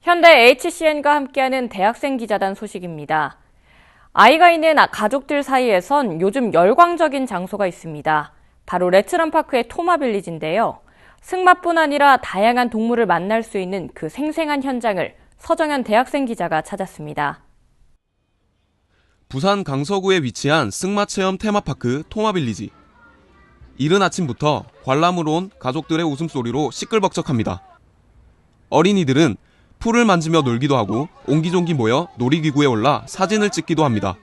현대 HCN과 함께하는 대학생 기자단 소식입니다. 아이가 있는 가족들 사이에선 요즘 열광적인 장소가 있습니다. 바로 레츠런파크의 토마빌리지인데요. 승마뿐 아니라 다양한 동물을 만날 수 있는 그 생생한 현장을 서정현 대학생 기자가 찾았습니다. 부산 강서구에 위치한 승마체험 테마파크 토마빌리지. 이른 아침부터 관람으로 온 가족들의 웃음소리로 시끌벅적합니다. 어린이들은 풀을 만지며 놀기도 하고 옹기종기 모여 놀이기구에 올라 사진을 찍기도 합니다.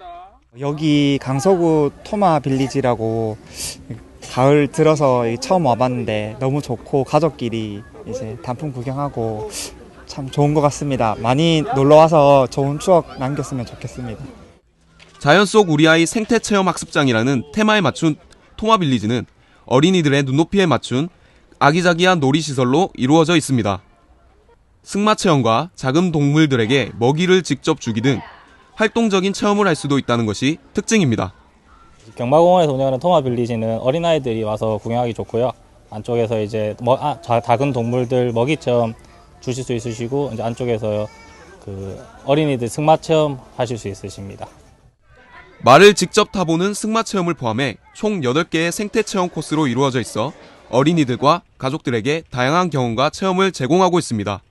여기 강서구 토마 빌리지라고 가을 들어서 처음 와봤는데 너무 좋고 가족끼리 이제 단풍 구경하고 참 좋은 것 같습니다. 많이 놀러 와서 좋은 추억 남겼으면 좋겠습니다. 자연 속 우리 아이 생태 체험 학습장이라는 테마에 맞춘 토마 빌리지는 어린이들의 눈높이에 맞춘 아기자기한 놀이 시설로 이루어져 있습니다. 승마 체험과 작은 동물들에게 먹이를 직접 주기 등 활동적인 체험을 할 수도 있다는 것이 특징입니다. 경마공원에서 운영하는 토마 빌리지는 어린아이들이 와서 구경하기 좋고요. 안쪽에서 이제 뭐, 아, 자- 작은 동물들 먹이 체험 주실 수 있으시고 이제 안쪽에서 그 어린이들 승마 체험 하실 수 있으십니다. 말을 직접 타보는 승마 체험을 포함해 총 8개의 생태 체험 코스로 이루어져 있어 어린이들과 가족들에게 다양한 경험과 체험을 제공하고 있습니다.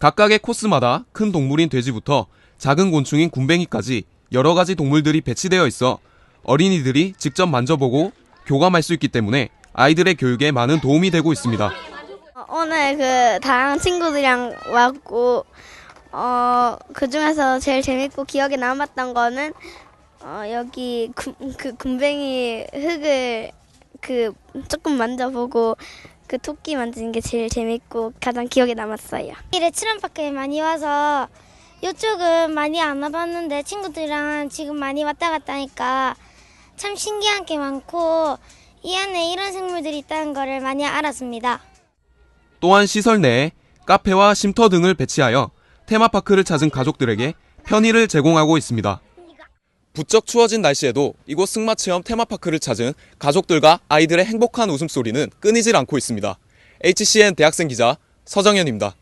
각각의 코스마다 큰 동물인 돼지부터 작은 곤충인 굼벵이까지 여러 가지 동물들이 배치되어 있어 어린이들이 직접 만져보고 교감할 수 있기 때문에 아이들의 교육에 많은 도움이 되고 있습니다. 어, 오늘 그 다양한 친구들이랑 왔고 어, 그 중에서 제일 재밌고 기억에 남았던 거는 어, 여기 군, 그 군뱅이 흙을 그 조금 만져보고 그 토끼 만지는 게 제일 재밌고 가장 기억에 남았어요. 레츠런파크에 많이 와서 이쪽은 많이 안 와봤는데 친구들이랑 지금 많이 왔다 갔다 하니까 참 신기한 게 많고 이 안에 이런 생물들이 있다는 거를 많이 알았습니다. 또한 시설 내에 카페와 쉼터 등을 배치하여 테마파크를 찾은 가족들에게 편의를 제공하고 있습니다. 부쩍 추워진 날씨에도 이곳 승마체험 테마파크를 찾은 가족들과 아이들의 행복한 웃음소리는 끊이질 않고 있습니다. HCN 대학생 기자 서정현입니다.